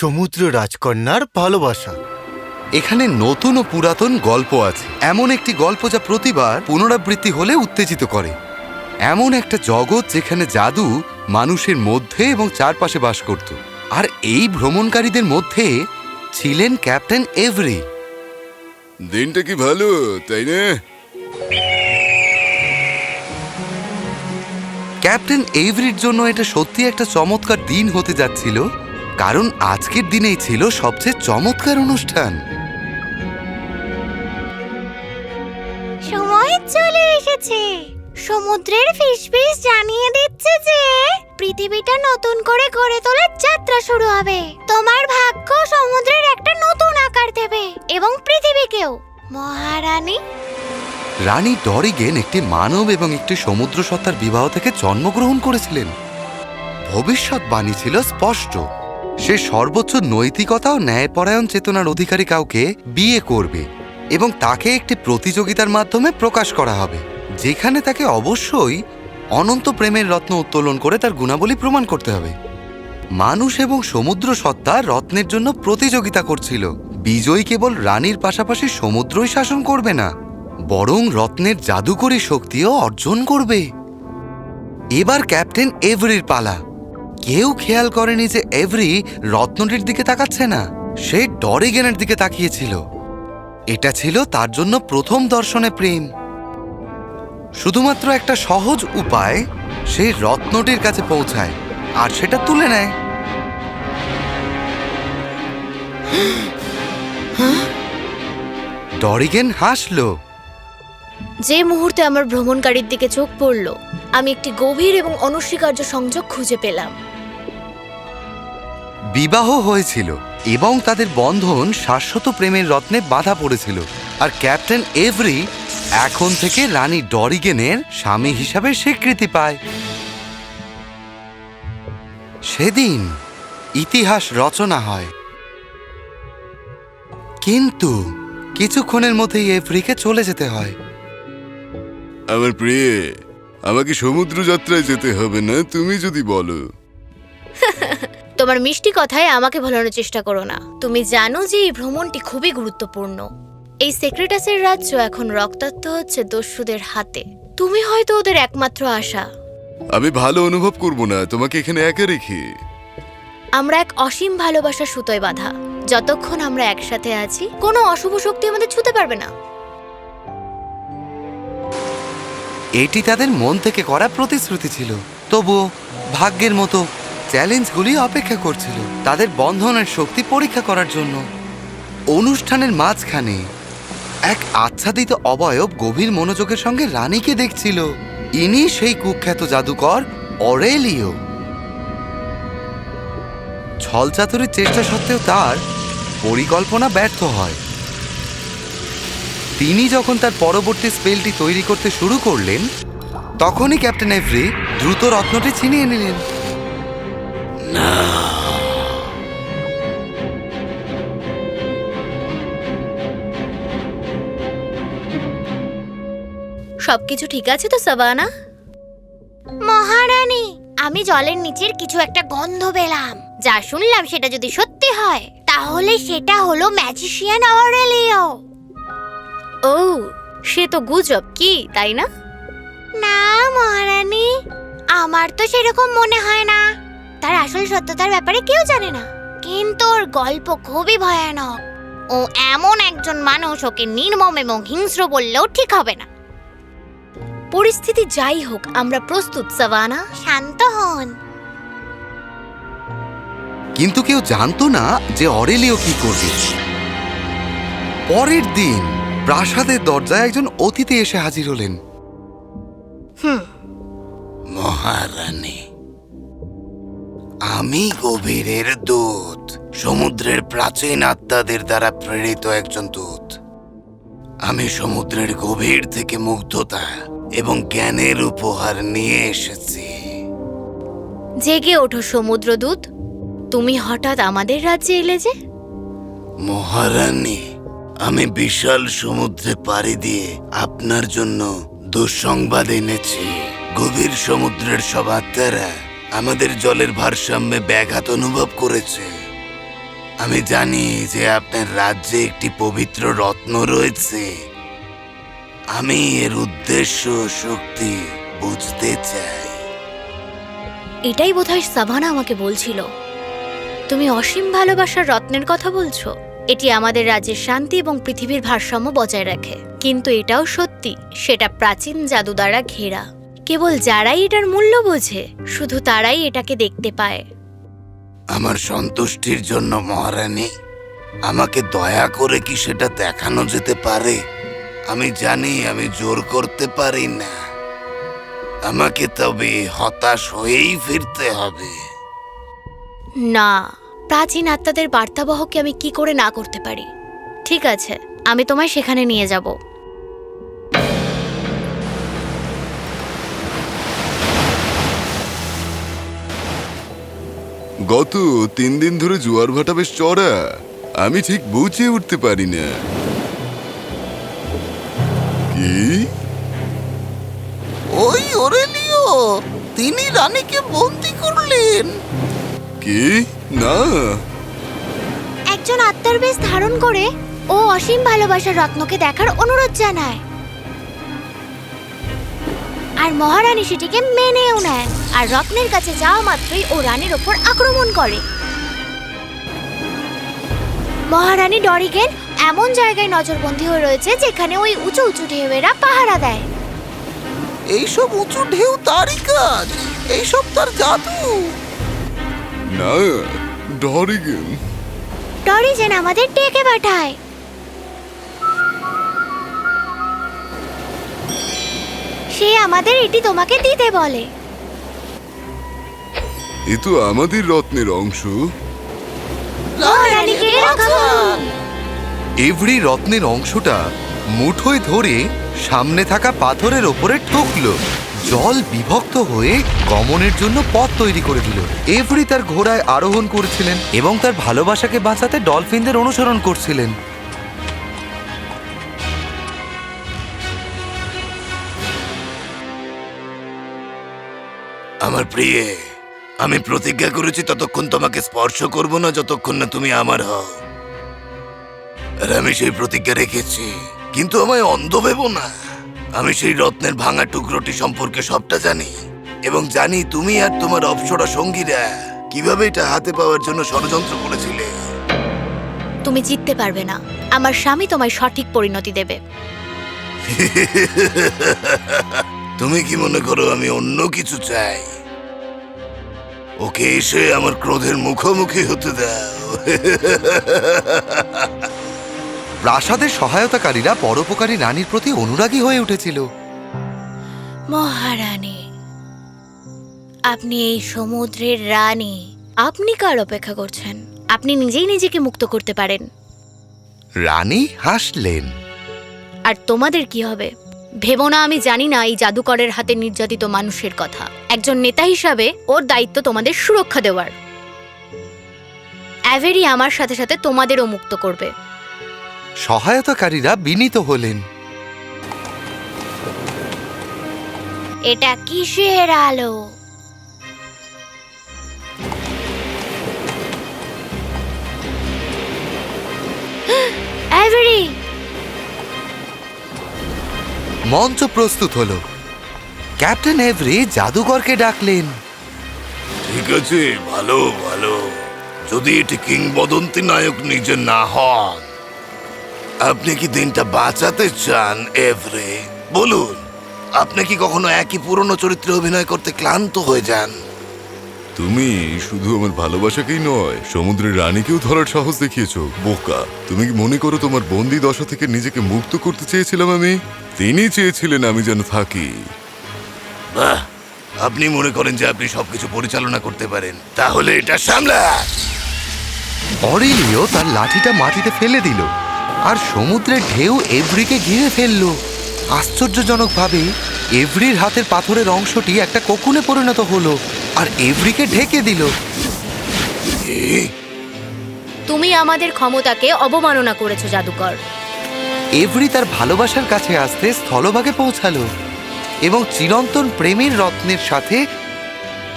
সমুদ্র রাজকন্যার ভালোবাসা। এখানে নতুন ও পুরাতন গল্প আছে। এমন একটি গল্প যা প্রতিবার পুনরাবৃত্তি হলে উত্তেজিত করে। এমন একটা জগৎ যেখানে জাদু মানুষের মধ্যে এবং চারপাশে বাস করত। আর এই ভ্রমণকারীদের মধ্যে ছিলেন ক্যাপ্টেন এভরি। দিনটা কি ভালো তাই না? ক্যাপ্টেন এভরির জন্য এটা সত্যি একটা চমৎকার দিন হতে যাচ্ছিল। কারণ আজকের দিনেই ছিল সবচেয়ে চমৎকার অনুষ্ঠান। সময় চলে এসেছে। সমুদ্রের ফিসফিস জানিয়ে দিচ্ছে যে পৃথিবীটা নতুন করে গড়ে তোলার যাত্রা শুরু হবে। তোমার ভাগ্য সমুদ্রের একটা নতুন আকার দেবে এবং পৃথিবীকেও। মহারানী? রানী ডরিগেন একটি মানব এবং একটি সমুদ্র সত্তার বিবাহ থেকে জন্মগ্রহণ করেছিলেন। ভবিষ্যৎবাণী ছিল স্পষ্ট। সে সর্বোচ্চ নৈতিকতা ও ন্যায়পরায়ণ চেতনার অধিকারী কাউকে বিয়ে করবে এবং তাকে একটি প্রতিযোগিতার মাধ্যমে প্রকাশ করা হবে, যেখানে তাকে অবশ্যই অনন্ত প্রেমের রত্ন উত্তোলন করে তার গুণাবলী প্রমাণ করতে হবে। মানুষ এবং সমুদ্র সত্তা রত্নের জন্য প্রতিযোগিতা করছিল। বিজয়ী কেবল রানীর পাশাপাশি সমুদ্রই শাসন করবে না, বরং রত্নের জাদুকরী শক্তিও অর্জন করবে। এবার ক্যাপ্টেন এভরির পালা। কেউ খেয়াল করেনি যে এভরি রত্নটির দিকে তাকাচ্ছে না। সে ডরিগেনের দিকে তাকিয়েছিল। এটা ছিল তার জন্য প্রথম দর্শনে প্রেম। শুধুমাত্র একটা সহজ উপায়, সে রত্নটির কাছে পৌঁছায় আর সেটা তুলে নেয়। ডরিগেন হাসল। যে মুহূর্তে আমার ভ্রমণকারীর দিকে চোখ পড়ল, আমি একটি গভীর এবং অনস্বীকার্য সংযোগ খুঁজে পেলাম। বিবাহ হয়েছিল এবং তাদের বন্ধন শাশ্বত প্রেমের রত্নে বাধা পড়েছিল। আর ক্যাপ্টেন এভরি এখন থেকে রানী ডরিগেনের স্বামী হিসাবে স্বীকৃতি পায়। সেদিন ইতিহাস রচনা হয়। কিন্তু কিছুক্ষণের মধ্যেই এভরিকে চলে যেতে হয়। আমার প্রিয়ে, আমাকে সমুদ্র যাত্রায় যেতে হবে না, তুমি যদি বলো। তোমার মিষ্টি কথায় আমাকে ভোলানোর চেষ্টা করো না। তুমি জানো যে এই ভ্রমণটি খুবই গুরুত্বপূর্ণ। এই সেক্রেটাসের রাজ্য এখন রক্তাক্ত হচ্ছে দস্যুদের হাতে। তুমি হয়তো ওদের একমাত্র আশা। আমি ভালো অনুভব করব না তোমাকে এখানে একা রেখে। আমরা এক অসীম ভালোবাসা সুতোয় বাঁধা। যতক্ষণ আমরা একসাথে আছি কোনো অশুভ শক্তি আমাদের ছুতে পারবে না। এটি তাদের মন থেকে করা প্রতিশ্রুতি ছিল। তবুও ভাগ্যের মতো চ্যালেঞ্জগুলি অপেক্ষা করছিল। তাদের বন্ধনের শক্তি পরীক্ষা করার জন্য। অনুষ্ঠানের মাঝখানে এক আচ্ছাদিত অবয়ব গভীর মনোযোগের সঙ্গে রানীকে দেখছিল। ইনি সেই কুখ্যাত জাদুকর অরেলিও। ছলচাতুরির চেষ্টা সত্ত্বেও তার পরিকল্পনা ব্যর্থ হয়। তিনি যখন তার পরবর্তী স্পেলটি তৈরি করতে শুরু করলেন, তখনই ক্যাপ্টেন এভরি দ্রুত রত্নটি ছিনিয়ে নিলেন। সবকিছু ঠিক আছে তো সাবানা? মহারানী আমি জলের নিচের কিছু একটা গন্ধ পেলাম। যা শুনলাম সেটা যদি সত্যি হয় তাহলে সেটা হলো ম্যাজিশিয়ান অরেলিও। ও সে তো গুজব কি তাই না? না মহারানী আমার তো সেরকম মনে হয় না। তার আসল সত্যতার ব্যাপারে কেউ জানে না। কিন্তু ওর গল্প খুবই ভয়ানক। ও এমন একজন মানুষ ওকে নির্মম এবং হিংস্র বললেও ঠিক হবে না। পরিস্থিতি যাই হোক আমরা প্রস্তুত সাভানা। শান্ত হন। কিন্তু কেউ জানতো না যে অরেলিও কি করবে। পরের দিন প্রাসাদের দরজায় একজন অতিথি এসে হাজির হলেন। হুম। মহারানী। আমি গভীরের দূত। সমুদ্রের প্রাচীন আত্মাদের দ্বারা প্রেরিত একজন দূত। আমি সমুদ্রের গভীর থেকে মুগ্ধতা এবং জ্ঞানের উপহার নিয়ে এসেছি। জেগে ওঠো সমুদ্রদূত তুমি হঠাৎ আমাদের রাজ্যে এলে যে? মহারানী আমি বিশাল সমুদ্রে পাড়ি দিয়ে আপনার জন্য দুঃসংবাদ এনেছি। গভীর সমুদ্রের সব আত্মারা আমাদের জলের ভারসাম্যে ব্যাঘাত অনুভব করেছে। আমি জানি যে আপনার রাজ্যে একটি পবিত্র রত্ন রয়েছে। আমি এর উদ্দেশ্য শক্তি বুঝতে চাই। এটাই বোধহয় সাভানা আমাকে বলছিল। তুমি অসীম ভালোবাসার রত্নের কথা বলছো। এটি আমাদের রাজ্যের শান্তি এবং পৃথিবীর ভারসাম্য বজায় রাখে। কিন্তু এটাও সত্যি, সেটা প্রাচীন জাদু দ্বারা ঘেরা। কেবল যারাই এটার মূল্য বোঝে শুধু তারাই এটাকে দেখতে পায়। আমার সন্তুষ্টির জন্য মহারানী আমাকে দয়া করে কি সেটা দেখানো যেতে পারে? আমি জানি আমি জোর করতে পারি না। আমাকে তবে হতাশ হয়েই ফিরতে হবে। না প্রাচীন আত্মাদের বার্তাবহকে আমি কি করে না করতে পারি? ঠিক আছে আমি তোমায় সেখানে নিয়ে যাব। গত তিন দিন ধরে জোয়ার ভাটা বেশ চড়া। আমি ঠিক বুঝে উঠতে পারি না। কি? ওই ওরেলিও তিনি রানীকে বন্দি করলেন। কি? না। একজন আত্মার বেশ ধারণ করে ও অসীম ভালোবাসার রত্নকে দেখার অনুরোধ জানায়। আর মহারানী সেটিকে মেনেও নেন। আর রত্নের কাছে যাওয়া মাত্রই ও রানীর ওপর আক্রমণ করে। মহারানী ডরিগেন এমন জায়গায় নজরবন্দী হয়ে রয়েছে যেখানে ওই উঁচু উঁচু ঢেউয়েরা পাহারা দেয়। এইসব উঁচু ঢেউ তারই কাজ। এইসব তার জাদু। না ডরিগেন। ডরিজেন আমাদের ডেকে পাঠায়। সে আমাদের এটি তোমাকে দিতে বলে। এ তো আমাদের রত্নের অংশ। এভরি রত্নের অংশটা মুঠোয় ধরে সামনে থাকা পাথরের ওপরে ঠুকলো। জল বিভক্ত হয়ে গমনের জন্য পথ তৈরি করে দিল। এভরি তার ঘোড়ায় আরোহণ করছিলেন এবং তার ভালোবাসাকে বাঁচাতে ডলফিনদের অনুসরণ করছিলেন। আমার প্রিয়ে আমি প্রতিজ্ঞা করেছি ততক্ষণ তোমাকে স্পর্শ করব না যতক্ষণ না তুমি আমার হও। আর আমি সেই প্রতিজ্ঞা রেখেছি কিন্তু আমায় অন্ধ ভেবো না। আমি সেই রত্নের ভাঙা টুকরোটি সম্পর্কে সবটা জানি এবং জানি তুমি আর তোমার অপসরা সঙ্গীরা কীভাবে এটা হাতে পাওয়ার জন্য ষড়যন্ত্র করেছিলে। তুমি জিততে পারবে না। আমার স্বামী তোমায় সঠিক পরিণতি দেবে। তুমি কি মনে করো আমি অন্য কিছু চাই? ওকে এসে আমার ক্রোধের মুখোমুখি হতে দাও। প্রাসাদের সহায়তাকারীরা পরোপকারী রানীর প্রতি অনুরাগী হয়ে উঠেছিল। মহারানী আপনি এই সমুদ্রের রানী। আপনি কার অপেক্ষা করছেন? আপনি নিজেই নিজেকে মুক্ত করতে পারেন। রানী হাসলেন। আর তোমাদের কি হবে? ভেবো না আমি জানি না এই জাদুকরের হাতে নির্যাতিত মানুষের কথা। একজন নেতা হিসাবে ওর দায়িত্ব তোমাদের সুরক্ষা দেওয়ার। অ্যাভেরি আমার সাথে সাথে তোমাদেরও মুক্ত করবে। সহায়তাকারীরা বিনীত হলেন। এটা কিসের আলো? অ্যাভেরি! মঞ্চ প্রস্তুত হলো। ক্যাপ্টেন এভরি জাদুকরকে ডাকলেন। ঠিক আছে, ভালো ভালো। যদি এটি কিংবদন্তি নায়ক নিজে না হন, আপনি কি দিনটা বাঁচাতে চান, এভরি? বলুন, আপনি কি কখনো একই পুরনো চরিত্রে অভিনয় করতে ক্লান্ত হয়ে যান? তুমি শুধু আমার ভালোবাসাকেই নয় সমুদ্রের রানীকেও ধরার সাহস দেখিয়েছো বোকা। তুমি কি মনে করো তোমার বন্দি দশা থেকে নিজেকে মুক্ত করতে চেয়েছিলাম আমি? তিনি চেয়েছিলেন আমি যেন থাকি। বাহ আপনি মনে করেন যে আপনি সবকিছু পরিচালনা করতে পারেন। তাহলে এটা সামলা। অরেলিও তার লাঠিটা মাটিতে ফেলে দিল আর সমুদ্রের ঢেউ এভরিকে ঘিরে ফেলল। আশ্চর্যজনকভাবে এভরির হাতের পাথরের অংশটি একটা কোকুনে পরিণত হলো আর এভরিকে ঢেকে দিল। তুমি আমাদের ক্ষমতাকে অবমাননা করেছ জাদুকর। এভরি তার ভালোবাসার কাছে আসতে স্থলভাগে পৌঁছালো এবং চিরন্তন প্রেমের রত্নের সাথে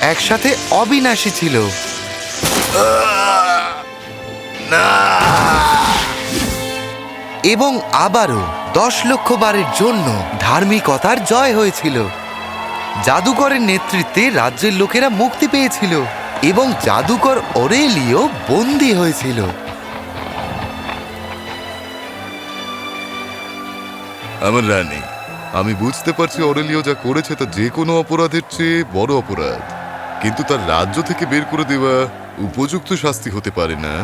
একসাথে অবিনাশী ছিল। এবং আবারও দশ লক্ষ বারের জন্য ধার্মিকতার জয় হয়েছিল। জাদুকরের নেতৃত্বে রাজ্যের লোকেরা মুক্তি পেয়েছিল এবং জাদুকর অরেলিও বন্দী হয়েছিল। আমার রানী আমি বুঝতে পারছি অরেলিও যা করেছে তা যে কোনো অপরাধের চেয়ে বড় অপরাধ। কিন্তু তার রাজ্য থেকে বের করে দেওয়া উপযুক্ত শাস্তি হতে পারে না।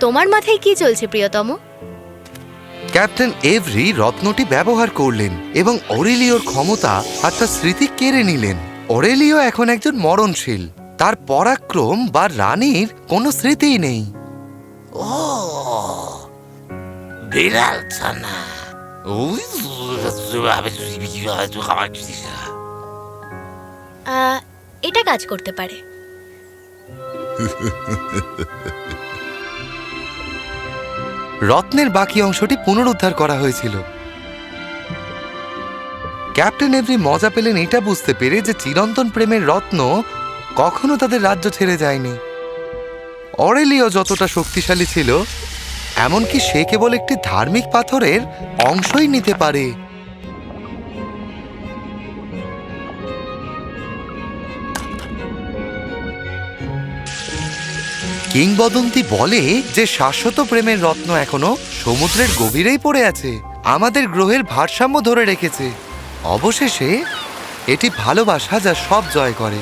তোমার মাথায় কি চলছে প্রিয়তম? ক্যাপ্টেন এভরি রত্নটি ব্যবহার করলেন এবং অরেলিওর ক্ষমতা আর তার স্মৃতি কেড়ে নিলেন। অরেলিও এখন একজন মরণশীল। তার পরাক্রম বা রানীর কোনো স্মৃতিই নেই। ও বিড়াল ছানা। এটা কাজ করতে পারে। রত্নের বাকি অংশটি পুনরুদ্ধার করা হয়েছিল। ক্যাপ্টেন এভরি মজা পেলেন এটা বুঝতে পেরে যে চিরন্তন প্রেমের রত্ন কখনো তাদের রাজ্য ছেড়ে যায়নি। অরেলিও যতটা শক্তিশালী ছিল, এমনকি সে কেবল একটি ধার্মিক পাথরের অংশই নিতে পারে। কিংবদন্তি বলে যে শাশ্বত প্রেমের রত্ন এখনও সমুদ্রের গভীরেই পড়ে আছে, আমাদের গ্রহের ভারসাম্য ধরে রেখেছে। অবশেষে এটি ভালোবাসা যা সব জয় করে।